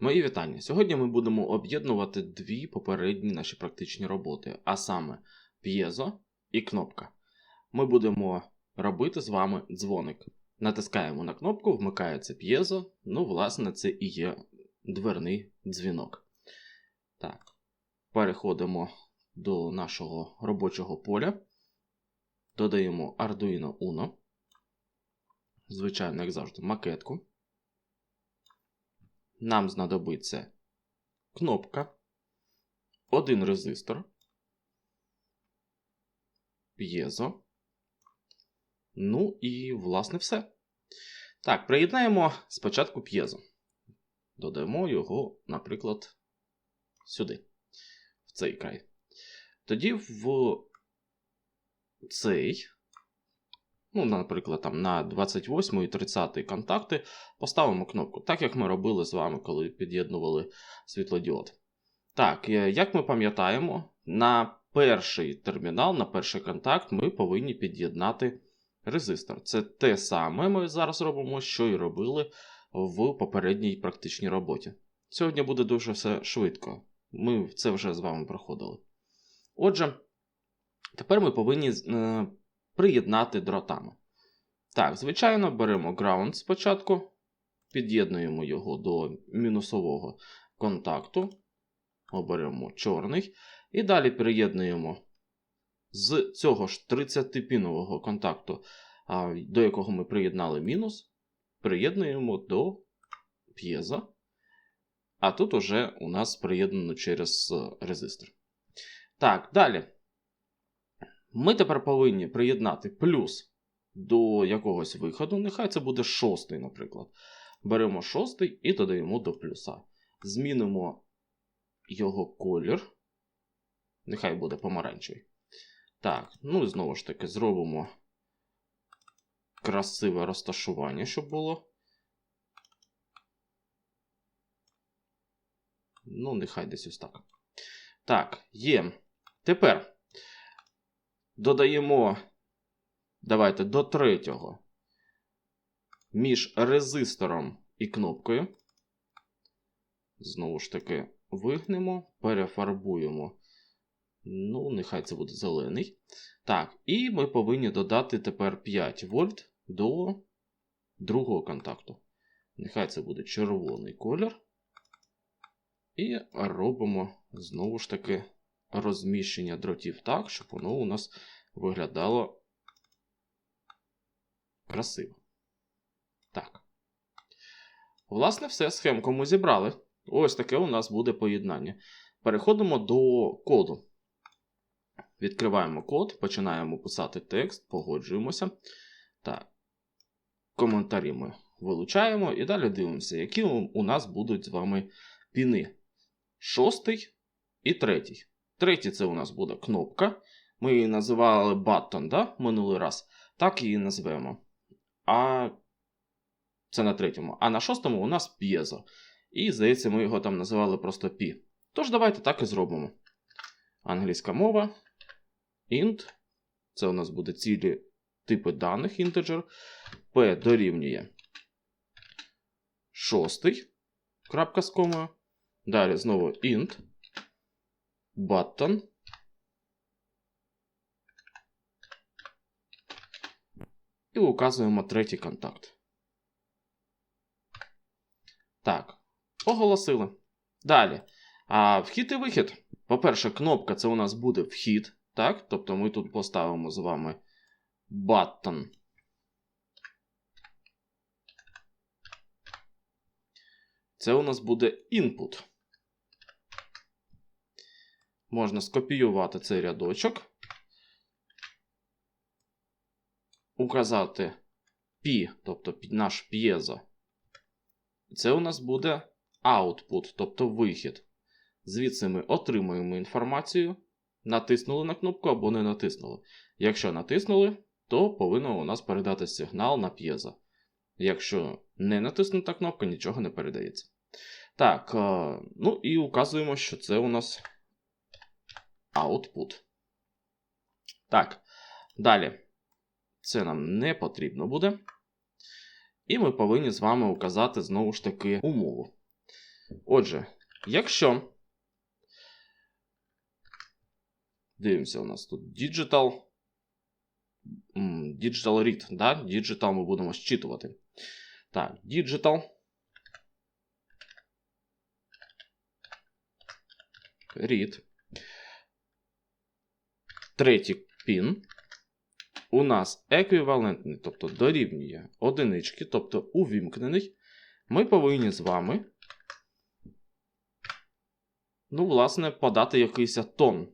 Мої вітання. Сьогодні ми будемо об'єднувати дві попередні наші практичні роботи, а саме п'єзо і кнопка. Ми будемо робити з вами дзвоник. Натискаємо на кнопку, вмикається п'єзо. Ну, власне, це і є дверний дзвінок. Так, переходимо до нашого робочого поля. Додаємо Arduino Uno. Звичайно, як завжди, макетку. Нам знадобиться кнопка, один резистор, п'єзо. Ну і, власне, все. Так, приєднаємо спочатку п'єзо. Додаємо його, наприклад, сюди, в цей край. Тоді в цей, ну, наприклад, там на 28 і 30 контакти поставимо кнопку, так як ми робили з вами, коли під'єднували світлодіод. Так, е, як ми пам'ятаємо, на перший термінал, на перший контакт ми повинні під'єднати резистор. Це те саме ми зараз робимо, що і робили в попередній практичній роботі. Сьогодні буде дуже все швидко. Ми це вже з вами проходили. Отже, тепер ми повинні е, приєднати дротами. Так, звичайно, беремо ground спочатку, під'єднуємо його до мінусового контакту, оберемо чорний, і далі приєднуємо з цього ж 30-пінового контакту, до якого ми приєднали мінус, приєднуємо до п'єза. А тут уже у нас приєднано через резистор. Так, далі. Ми тепер повинні приєднати плюс до якогось виходу. Нехай це буде шостий, наприклад. Беремо шостий і додаємо до плюса. Змінимо його колір. Нехай буде помаранчевий. Так, ну і знову ж таки, зробимо красиве розташування, щоб було. Ну, нехай десь ось так. Так, є. Тепер додаємо, давайте до третього між резистором і кнопкою. Знову ж таки, вигнемо, перефарбуємо. Ну, нехай це буде зелений. Так, і ми повинні додати тепер 5 вольт до другого контакту. Нехай це буде червоний колір. І робимо знову ж таки розміщення дротів так, щоб воно у нас виглядало красиво. Так. Власне, все, схемку ми зібрали. Ось таке у нас буде поєднання. Переходимо до коду. Відкриваємо код, починаємо писати текст, погоджуємося. Так. Коментарі ми вилучаємо і далі дивимося, які у нас будуть з вами піни. Шостий і третій. Третій це у нас буде кнопка. Ми її називали button, да, минулий раз. Так її назвемо. А це на третьому. А на шостому у нас п'єзо. І, здається, ми його там називали просто пі. Тож, давайте так і зробимо. Англійська мова. int. Це у нас буде цілі типи даних integer. P дорівнює шостий. Крапка з комою. Далі знову int. Button. І указуємо третій контакт. Так, оголосили. Далі. А Вхід і вихід. По-перше, кнопка це у нас буде вхід. Так? Тобто ми тут поставимо з вами button. Це у нас буде input. Можна скопіювати цей рядочок. Указати P, тобто наш п'єзо. Це у нас буде output, тобто вихід. Звідси ми отримуємо інформацію. Натиснули на кнопку або не натиснули. Якщо натиснули, то повинно у нас передати сигнал на п'єзо. Якщо не натиснута кнопка, нічого не передається. Так, е, ну і указуємо, що це у нас output. Так, далі. Це нам не потрібно буде. І ми повинні з вами указати знову ж таки умову. Отже, якщо. Дивимося, у нас тут Digital. Digital Read, да? Digital ми будемо зчитувати. Так, Digital. Read. Третій пін. У нас еквівалентний, тобто дорівнює одинички, тобто увімкнений. Ми повинні з вами, ну, власне, подати якийсь тон.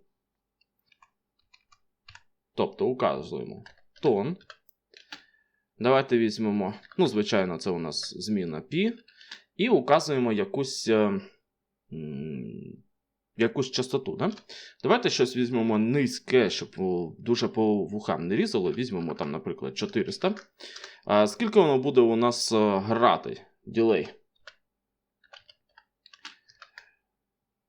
Тобто указуємо тон. Давайте візьмемо, ну, звичайно, це у нас зміна π. І указуємо якусь е, якусь частоту. Да? Давайте щось візьмемо низьке, щоб дуже по вухам не різало. Візьмемо там, наприклад, 400. А Скільки воно буде у нас е, грати? Ділей.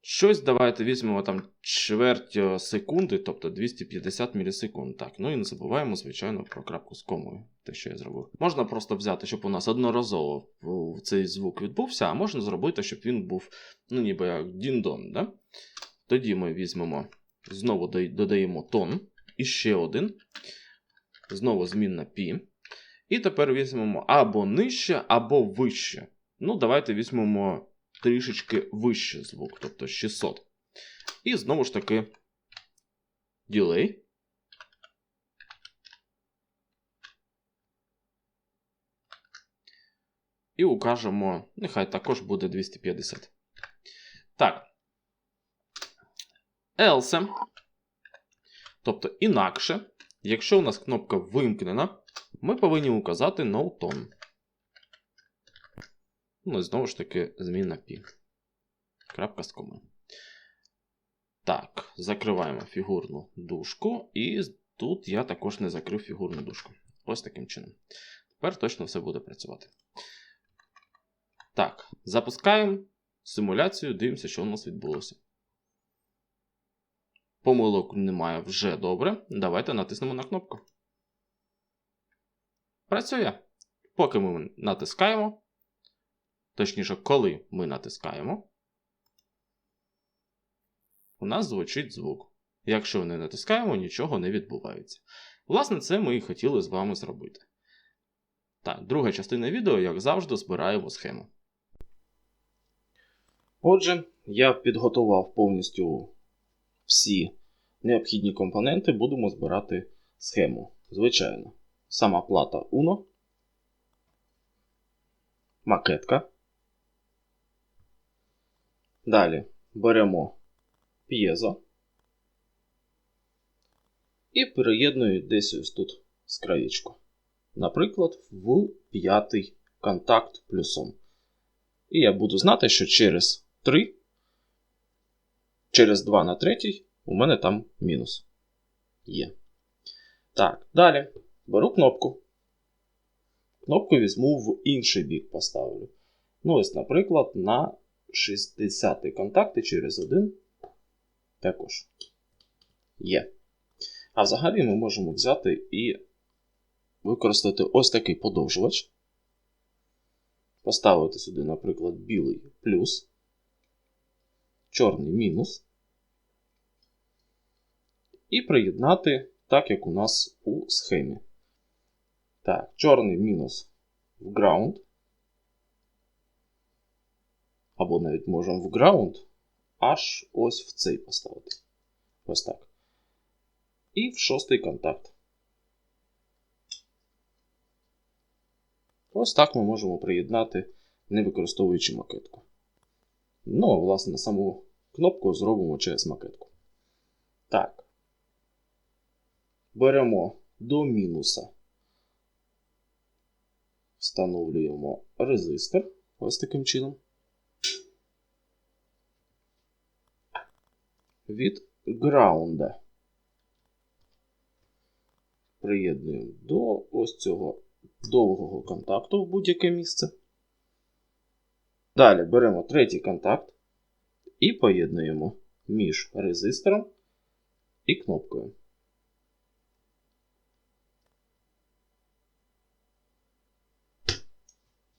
Щось давайте візьмемо там чверть е, секунди, тобто 250 мілісекунд. Так, ну і не забуваємо, звичайно, про крапку з комою, те, що я зробив. Можна просто взяти, щоб у нас одноразово цей звук відбувся, а можна зробити, щоб він був, ну, ніби як діндон. Да? Тоді ми візьмемо, знову додаємо тон, і ще один. Знову змінна пі. І тепер візьмемо або нижче, або вище. Ну, давайте візьмемо трішечки вище звук, тобто 600. І знову ж таки ділей. І укажемо, нехай також буде 250. Так. Else. Тобто інакше, якщо у нас кнопка вимкнена, ми повинні указати no tone. Ну і знову ж таки, зміна пі. Крапка з коми. Так, закриваємо фігурну дужку. І тут я також не закрив фігурну дужку. Ось таким чином. Тепер точно все буде працювати. Так, запускаємо симуляцію, дивимося, що у нас відбулося. Помилок немає вже добре. Давайте натиснемо на кнопку. Працює. Поки ми натискаємо, точніше, коли ми натискаємо, у нас звучить звук. Якщо не натискаємо, нічого не відбувається. Власне, це ми і хотіли з вами зробити. Так, друга частина відео, як завжди, збираємо схему. Отже, я підготував повністю всі необхідні компоненти, будемо збирати схему. Звичайно, сама плата UNO, макетка. Далі беремо п'єзо і переєдную десь ось тут з краєчку. Наприклад, в п'ятий контакт плюсом. І я буду знати, що через 3, через 2 на 3 у мене там мінус є. Так, далі беру кнопку. Кнопку візьму в інший бік поставлю. Ну, ось, наприклад, на 60 контакти через 1 також є. А взагалі ми можемо взяти і використати ось такий подовжувач. Поставити сюди, наприклад, білий плюс, чорний мінус. І приєднати так, як у нас у схемі. Так, чорний мінус в ground. Або навіть можемо в ground аж ось в цей поставити. Ось так. І в шостий контакт. Ось так ми можемо приєднати, не використовуючи макетку. Ну, а власне, саму кнопку зробимо через макетку. Так. Беремо до мінуса. Встановлюємо резистор ось таким чином. від граунда. Приєднуємо до ось цього довгого контакту в будь-яке місце. Далі беремо третій контакт і поєднуємо між резистором і кнопкою.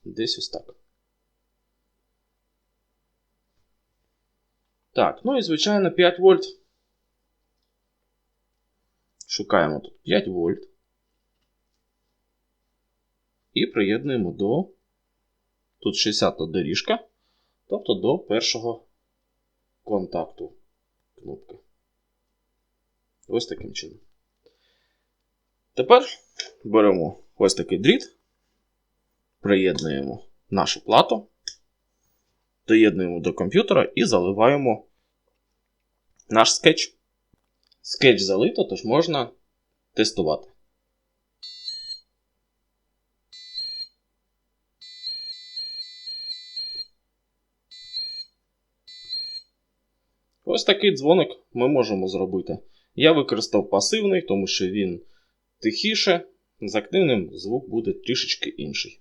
Десь ось так. Так, ну і звичайно 5 вольт. Шукаємо тут 5 вольт. І приєднуємо до. Тут 60 доріжка. Тобто до першого контакту кнопки. Ось таким чином. Тепер беремо ось такий дріт, приєднуємо нашу плату, доєднуємо до комп'ютера і заливаємо наш скетч. Скетч залито, тож можна тестувати. Ось такий дзвоник ми можемо зробити. Я використав пасивний, тому що він тихіше, з активним звук буде трішечки інший.